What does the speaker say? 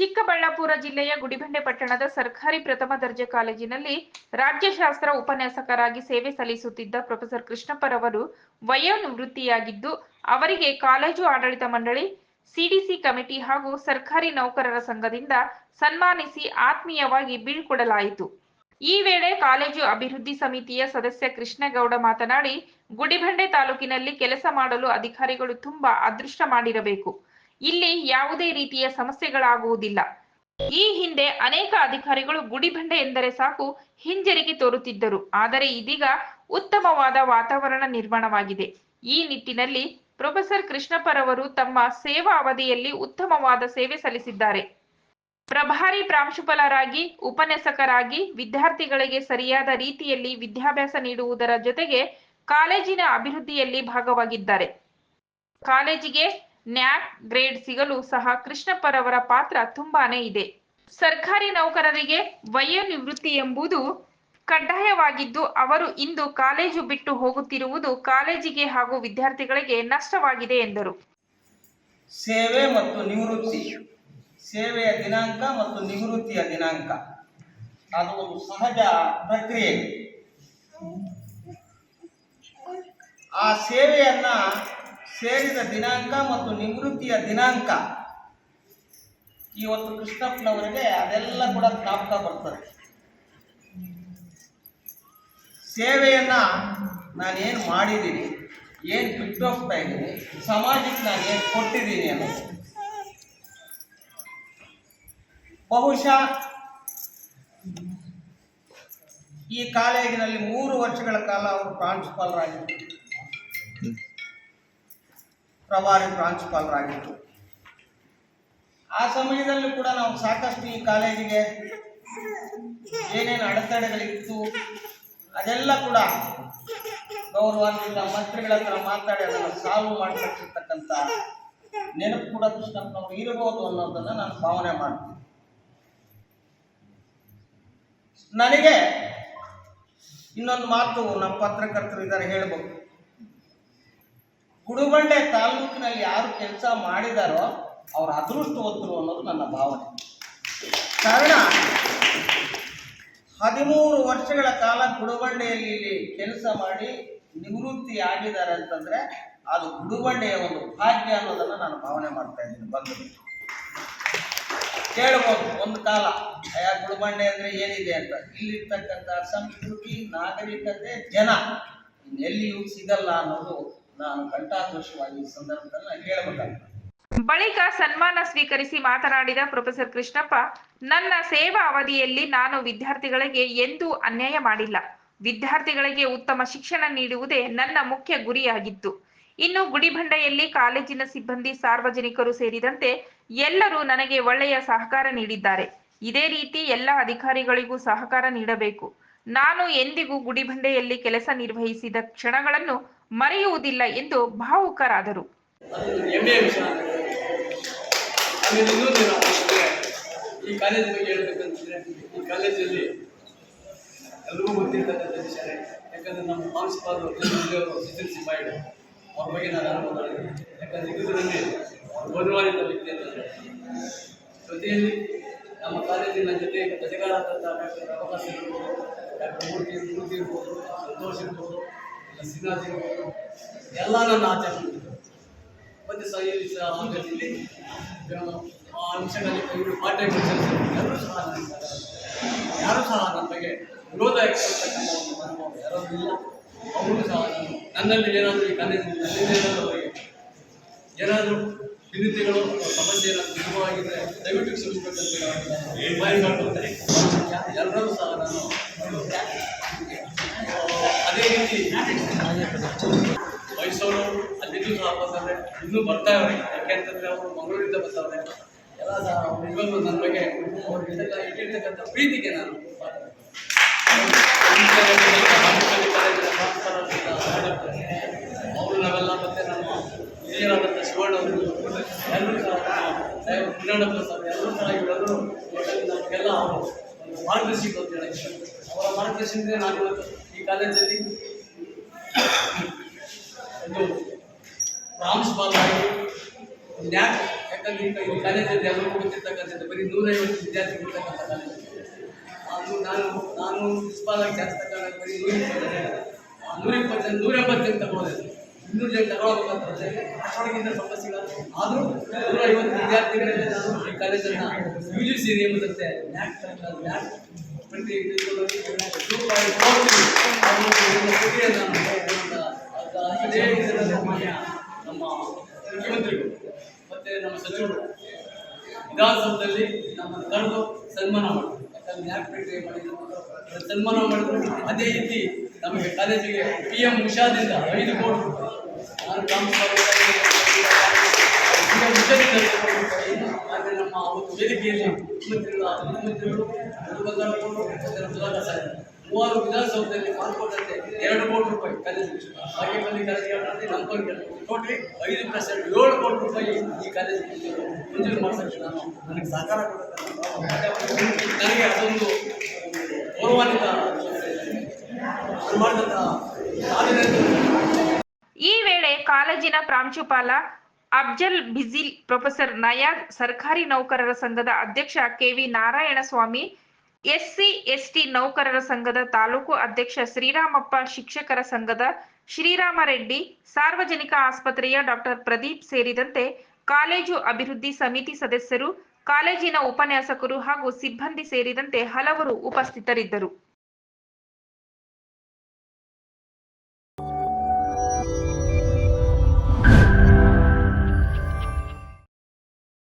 ಚಿಕ್ಕಬಳ್ಳಾಪುರ ಜಿಲ್ಲೆಯ ಗುಡಿಬಂಡೆ ಪಟ್ಟಣದ ಸರ್ಕಾರಿ ಪ್ರಥಮ ದರ್ಜೆ ಕಾಲೇಜಿನಲ್ಲಿ ರಾಜ್ಯಶಾಸ್ತ್ರ ಉಪನ್ಯಾಸಕರಾಗಿ ಸೇವೆ ಸಲ್ಲಿಸುತ್ತಿದ್ದ ಪ್ರೊಫೆಸರ್ ಕೃಷ್ಣಪ್ಪರವರು ವಯೋನಿವೃತ್ತಿಯಾಗಿದ್ದು, ಅವರಿಗೆ ಕಾಲೇಜು ಆಡಳಿತ ಮಂಡಳಿ ಸಿಡಿಸಿ ಕಮಿಟಿ ಹಾಗೂ ಸರ್ಕಾರಿ ನೌಕರರ ಸಂಘದಿಂದ ಸನ್ಮಾನಿಸಿ ಆತ್ಮೀಯವಾಗಿ ಬೀಳ್ಕೊಡಲಾಯಿತು ಈ ವೇಳೆ ಕಾಲೇಜು ಅಭಿವೃದ್ಧಿ ಸಮಿತಿಯ ಸದಸ್ಯ ಕೃಷ್ಣಗೌಡ ಮಾತನಾಡಿ, ಗುಡಿಬಂಡೆ ತಾಲೂಕಿನಲ್ಲಿ ಕೆಲಸ ಮಾಡಲು ಅಧಿಕಾರಿಗಳು ತುಂಬಾ ಅದೃಷ್ಟ ಮಾಡಿರಬೇಕು. ಇಲ್ಲಿ ಯಾವುದೇ ರೀತಿಯ ಸಮಸ್ಯೆಗಳಾಗುವುದಿಲ್ಲ. ಈ ಹಿಂದೆ ಅನೇಕ ಅಧಿಕಾರಿಗಳು ಗುಡಿಬಂಡೆ ಎಂದರೆ ಸಾಕು ಹಿಂಜರಿಕೆ ತೋರುತ್ತಿದ್ದರು. ಆದರೆ ಇದೀಗ ಉತ್ತಮವಾದ ವಾತಾವರಣ ನಿರ್ಮಾಣವಾಗಿದೆ. ಈ ನಿಟ್ಟಿನಲ್ಲಿ ಪ್ರೊಫೆಸರ್ ಕೃಷ್ಣಪ್ಪರವರು ತಮ್ಮ ಸೇವಾ ಅವಧಿಯಲ್ಲಿ ಉತ್ತಮವಾದ ಸೇವೆ ಸಲ್ಲಿಸಿದ್ದಾರೆ. ಪ್ರಭಾರಿ ಪ್ರಾಂಶುಪಾಲರಾಗಿ, ಉಪನ್ಯಾಸಕರಾಗಿ, ವಿದ್ಯಾರ್ಥಿಗಳಿಗೆ ಸರಿಯಾದ ರೀತಿಯಲ್ಲಿ ವಿದ್ಯಾಭ್ಯಾಸ ನೀಡುವುದರ ಜೊತೆಗೆ ಕಾಲೇಜಿನ ಅಭಿವೃದ್ಧಿಯಲ್ಲಿ ಭಾಗವಾಗಿದ್ದಾರೆ. ಕಾಲೇಜಿಗೆ ನ್ಯಾಕ್ ಗ್ರೇಡ್ ಸಿಗಲು ಸಹ ಕೃಷ್ಣಪ್ಪರವರ ಪಾತ್ರ ತುಂಬಾನೇ ಇದೆ. ಸರ್ಕಾರಿ ನೌಕರರಿಗೆ ವಯೋನಿವೃತ್ತಿ ಎಂಬುದು ಕಡ್ಡಾಯವಾಗಿದ್ದು ಅವರು ಇಂದು ಕಾಲೇಜು ಬಿಟ್ಟು ಹೋಗುತ್ತಿರುವುದು ಕಾಲೇಜಿಗೆ ಹಾಗೂ ವಿದ್ಯಾರ್ಥಿಗಳಿಗೆ ನಷ್ಟವಾಗಿದೆ ಎಂದರು. ಸೇವೆ ಮತ್ತು ನಿವೃತ್ತಿ, ಸೇವೆಯ ದಿನಾಂಕ ಮತ್ತು ನಿವೃತ್ತಿಯ ದಿನಾಂಕ, ಅದು ಒಂದು ಸಹಜ ಪ್ರಕ್ರಿಯೆ ಆ ಸೇವೆಯನ್ನ ಸೇರಿದ ದಿನಾಂಕ ಮತ್ತು ನಿವೃತ್ತಿಯ ದಿನಾಂಕ. ಇವತ್ತು ಕೃಷ್ಣಪ್ಪನವರಿಗೆ ಅದೆಲ್ಲ ಕೂಡ ಜ್ಞಾಪಕ ಬರ್ತದೆ. ಸೇವೆಯನ್ನ ನಾನೇನು ಮಾಡಿದ್ದೀನಿ, ಏನು ಬಿಟ್ಟು ಹೋಗ್ತಾ ಇದ್ದೀನಿ, ಸಮಾಜಕ್ಕೆ ನಾನು ಏನು ಕೊಟ್ಟಿದ್ದೀನಿ ಅನ್ನೋದು. ಬಹುಶಃ ಈ ಕಾಲೇಜಿನಲ್ಲಿ ಮೂರು ವರ್ಷಗಳ ಕಾಲ ಅವರು ಪ್ರಾಂಶುಪಾಲರಾಗಿದ್ದರು ಪ್ರಭಾರಿ ಪ್ರಾಂಶುಪಾಲರಾಗಿತ್ತು. ಆ ಸಮಯದಲ್ಲೂ ಕೂಡ ನಾವು ಸಾಕಷ್ಟು ಈ ಕಾಲೇಜಿಗೆ ಏನೇನು ಅಡೆತಡೆಗಳಿತ್ತು, ಅದೆಲ್ಲ ಕೂಡ ಗೌರವಾನ್ವಿತ ಮಂತ್ರಿಗಳ ಹತ್ರ ಮಾತಾಡಿ ಅದನ್ನು ಸಾಲ್ವ್ ಮಾಡಿಕೊಟ್ಟಿರ್ತಕ್ಕಂಥ ನೆನಪು ಕೂಡ ಕೃಷ್ಣಪ್ಪನವರು ಇರಬಹುದು ಅನ್ನೋದನ್ನು ನಾನು ಭಾವನೆ ಮಾಡ್ತೀನಿ. ನನಗೆ ಇನ್ನೊಂದು ಮಾತು ನಮ್ಮ ಪತ್ರಕರ್ತರು ಇದ್ದಾರೆ ಹೇಳ್ಬೇಕು ಗುಡುಬಂಡೆ ತಾಲೂಕಿನಲ್ಲಿ ಯಾರು ಕೆಲಸ ಮಾಡಿದಾರೋ ಅವ್ರ ಅದೃಷ್ಟವಂತರು ಅನ್ನೋದು ನನ್ನ ಭಾವನೆ. ಕಾರಣ, ಹದಿಮೂರು ವರ್ಷಗಳ ಕಾಲ ಗುಡುಬಂಡೆಯಲ್ಲಿ ಇಲ್ಲಿ ಕೆಲಸ ಮಾಡಿ ನಿವೃತ್ತಿ ಆಗಿದ್ದಾರೆ ಅಂತಂದ್ರೆ ಅದು ಗುಡುಬಂಡೆಯ ಒಂದು ಭಾಗ್ಯ ಅನ್ನೋದನ್ನ ನಾನು ಭಾವನೆ ಮಾಡ್ತಾ ಇದ್ದೀನಿ. ಬಂದು ಕೇಳ್ಬೋದು, ಒಂದು ಕಾಲ. ಅಯ್ಯ ಗುಡುಬಂಡೆ ಅಂದ್ರೆ ಏನಿದೆ ಅಂತ? ಇಲ್ಲಿರ್ತಕ್ಕಂಥ ಸಂಸ್ಕೃತಿ, ನಾಗರಿಕತೆ, ಜನ. ಎಲ್ಲಿಯೂ ಸಿಗಲ್ಲ ಅನ್ನೋದು ನಾನು ಸಂದರ್ಭದಲ್ಲಿ ಬಳಿಕ ಸನ್ಮಾನ ಸ್ವೀಕರಿಸಿ ಮಾತನಾಡಿದ ಪ್ರೊಫೆಸರ್ ಕೃಷ್ಣಪ್ಪ, ನನ್ನ ಸೇವಾ ಅವಧಿಯಲ್ಲಿ ನಾನು ವಿದ್ಯಾರ್ಥಿಗಳಿಗೆ ಎಂದೂ ಅನ್ಯಾಯ ಮಾಡಿಲ್ಲ. ವಿದ್ಯಾರ್ಥಿಗಳಿಗೆ ಉತ್ತಮ ಶಿಕ್ಷಣ ನೀಡುವುದೇ ನನ್ನ ಮುಖ್ಯ ಗುರಿಯಾಗಿತ್ತು. ಇನ್ನು ಗುಡಿಬಂಡೆಯಲ್ಲಿ ಕಾಲೇಜಿನ ಸಿಬ್ಬಂದಿ ಸಾರ್ವಜನಿಕರು ಸೇರಿದಂತೆ ಎಲ್ಲರೂ ನನಗೆ ಒಳ್ಳೆಯ ಸಹಕಾರ ನೀಡಿದ್ದಾರೆ. ಇದೇ ರೀತಿ ಎಲ್ಲ ಅಧಿಕಾರಿಗಳಿಗೂ ಸಹಕಾರ ನೀಡಬೇಕು. ನಾನು ಎಂದಿಗೂ ಗುಡಿಬಂಡೆಯಲ್ಲಿ ಕೆಲಸ ನಿರ್ವಹಿಸಿದ ಕ್ಷಣಗಳನ್ನು ಮರೆಯುವುದಿಲ್ಲ ಎಂದು ಭಾವುಕರಾದರು. ಈ ಕಾಲೇಜಿನ ಹೇಳ್ಬೇಕಂತಂದರೆ ಈ ಕಾಲೇಜಲ್ಲಿ ಯಾಕಂದರೆ ನಮ್ಮ ಬಗ್ಗೆ ನಾನು ಅನುಭವ ಯಾಕಂದರೆ ಇದರಲ್ಲಿ ಅಂತಂದರೆ ಜೊತೆಯಲ್ಲಿ ನಮ್ಮ ಕಾಲೇಜಿನ ಜೊತೆ ಇರ್ಬೋದು ಡಾಕ್ಟರ್ ಮೂರ್ತಿ ಮೂರ್ತಿ ಇರ್ಬೋದು, ಸಂತೋಷ್ ಇರ್ಬೋದು ಎಲ್ಲ ನನ್ನ ಆಚರಣೆ ಮತ್ತು ಆ ಅಂಶಗಳಲ್ಲಿ ಇವರು ಎಲ್ಲರೂ ಸಹ ಯಾರು ಸಹ ನನ್ನ ಬಗ್ಗೆ ವಿರೋಧ ಇಲ್ಲ. ಅವರು ಸಹ ನಾನು ನನ್ನಲ್ಲಿ ಏನಾದರೂ ಈ ನನ್ನಿಂದ ಏನಾದರೂ ಏನಾದರೂ ಭಿನ್ನತೆಗಳು ಸಮಸ್ಯೆ ಏನಾದರೂ ನಿಜವಾಗಿದ್ದರೆ ದಯವಿಟ್ಟು ಎಲ್ಲರೂ ಸಹ ನಾನು ಅದೇ ರೀತಿ ಮೈಸೂರು ಅಲ್ಲಿಂದೂ ಸಹ ಬಂದವ್ರೆ ಇನ್ನೂ ಬರ್ತಾವ್ರೆ ಯಾಕೆಂತಂದ್ರೆ ಅವರು ಮಂಗಳೂರಿಂದ ಬರ್ತಾರೆ ಎಲ್ಲ ನನ್ನ ಬಗ್ಗೆ ಅವ್ರಿಗೆಲ್ಲ ಇಟ್ಟಿರ್ತಕ್ಕಂಥ ಪ್ರೀತಿಗೆ ನಾನು ಅವರು ನಾವೆಲ್ಲ ಮತ್ತೆ ನಮ್ಮ ಹಿರಿಯರಾದಂಥ ಶಿವಣ್ಣ ಅವರು, ಎಲ್ಲರೂ ಸಹ ಎಲ್ಲರೂ ಸಹ ಇವರೆಲ್ಲರೂ ನಮಗೆಲ್ಲ ಅವರು ಮಾರ್ಗದರ್ಶಿಗಳು ಅಂತ ಅವರ ನಾನು ಈ ಕಾಲೇಜಲ್ಲಿ ಒಂದು ಪ್ರಾಂಶುಪಾಲರಾಗಿ ನ್ಯಾಕ್ ಯಾಕಂದ್ರೆ ಈಗ ಈ ಕಾಲೇಜಲ್ಲಿ ಎಲ್ಲರಿಗೂ ಗೊತ್ತಿರ್ತಕ್ಕಂಥದ್ದು ಬರೀ ನೂರೈವತ್ತು ವಿದ್ಯಾರ್ಥಿಗಳು ಇರ್ತಕ್ಕಂಥ ಕಾಲೇಜ್ ಅದು ನಾನು ನಾನು ಪ್ರಿನ್ಸಿಪಾಲ್ ಆಗಿ ಕೆಲಸ ತಗೊಂಡಾಗ ಬರೀ ನೂರ ನೂರ ಇಪ್ಪತ್ತು ನೂರ ಎಂಬತ್ತು ಜನ ತಗೊಳ್ಳೋದು ಇನ್ನೂರು ಜನ ತಗೊಳ್ಬೇಕಂತಂದ್ರೆ ಅಷ್ಟೊಳಗಿಂತ ಸಮಸ್ಯೆಗಳು ಆದರೂ ನೂರ ಐವತ್ತು ವಿದ್ಯಾರ್ಥಿಗಳಲ್ಲಿ ನಾನು ಈ ಕಾಲೇಜನ್ನು ಯು ಜಿ ಸಿ ನಿಯಮದಂತೆ ನ್ಯಾಕ್ ನ್ಯಾಕ್ ನಮ್ಮ ಮುಖ್ಯಮಂತ್ರಿಗಳು ಮತ್ತೆ ನಮ್ಮ ಸಚಿವರು ವಿಧಾನಸೌಧದಲ್ಲಿ ನಮ್ಮ ಕರೆದು ಸನ್ಮಾನ ಮಾಡಿದ್ರು. ಯಾಕಂದ್ರೆ ಸನ್ಮಾನ ಮಾಡಿದ್ರು. ಅದೇ ರೀತಿ ನಮಗೆ ಕಾಲೇಜಿಗೆ ಪಿ ಎಂ ಉಷಾದಿಂದ ಐದು ಕೋಟಿ ನಾನು ಪಿ ಎಂ ಉಷಾದಿಂದ ವೇದಿಕೆಯಲ್ಲಿ ಮೂವರು ವಿಧಾನಸೌಧದಲ್ಲಿ ಪಾಲ್ಗೊಂಡಂತೆ ಎರಡು ಕೋಟಿ ರೂಪಾಯಿ ಕಾಲೇಜಿಗೆ ಹಾಗೆ ಕಾಲೇಜಿಗೆ ಐದು ಪರ್ಸೆಂಟ್ ಏಳು ಕೋಟಿ ರೂಪಾಯಿ ಈ ಕಾಲೇಜಿಗೆ ನಾನು ನನಗೆ ಸಹಕಾರ ನನಗೆ ಅದೊಂದು ಈ ವೇಳೆ ಕಾಲೇಜಿನ ಪ್ರಾಂಶುಪಾಲ ಅಫ್ಜಲ್ ಬಿಜಿಲ್ ಪ್ರೊಫೆಸರ್ ನಯಾಜ್, ಸರ್ಕಾರಿ ನೌಕರರ ಸಂಘದ ಅಧ್ಯಕ್ಷ ಕೆವಿ ನಾರಾಯಣಸ್ವಾಮಿ, ಎಸ್ಸಿ, ಎಸ್ಟಿ ನೌಕರರ ಸಂಘದ ತಾಲೂಕು ಅಧ್ಯಕ್ಷ ಶ್ರೀರಾಮಪ್ಪ, ಶಿಕ್ಷಕರ ಸಂಘದ ಶ್ರೀರಾಮರೆಡ್ಡಿ, ಸಾರ್ವಜನಿಕ ಆಸ್ಪತ್ರೆಯ ಡಾಕ್ಟರ್ ಪ್ರದೀಪ್ ಸೇರಿದಂತೆ ಕಾಲೇಜು ಅಭಿವೃದ್ಧಿ ಸಮಿತಿ ಸದಸ್ಯರು, ಕಾಲೇಜಿನ ಉಪನ್ಯಾಸಕರು ಹಾಗೂ ಸಿಬ್ಬಂದಿ ಸೇರಿದಂತೆ ಹಲವರು ಉಪಸ್ಥಿತರಿದ್ದರು.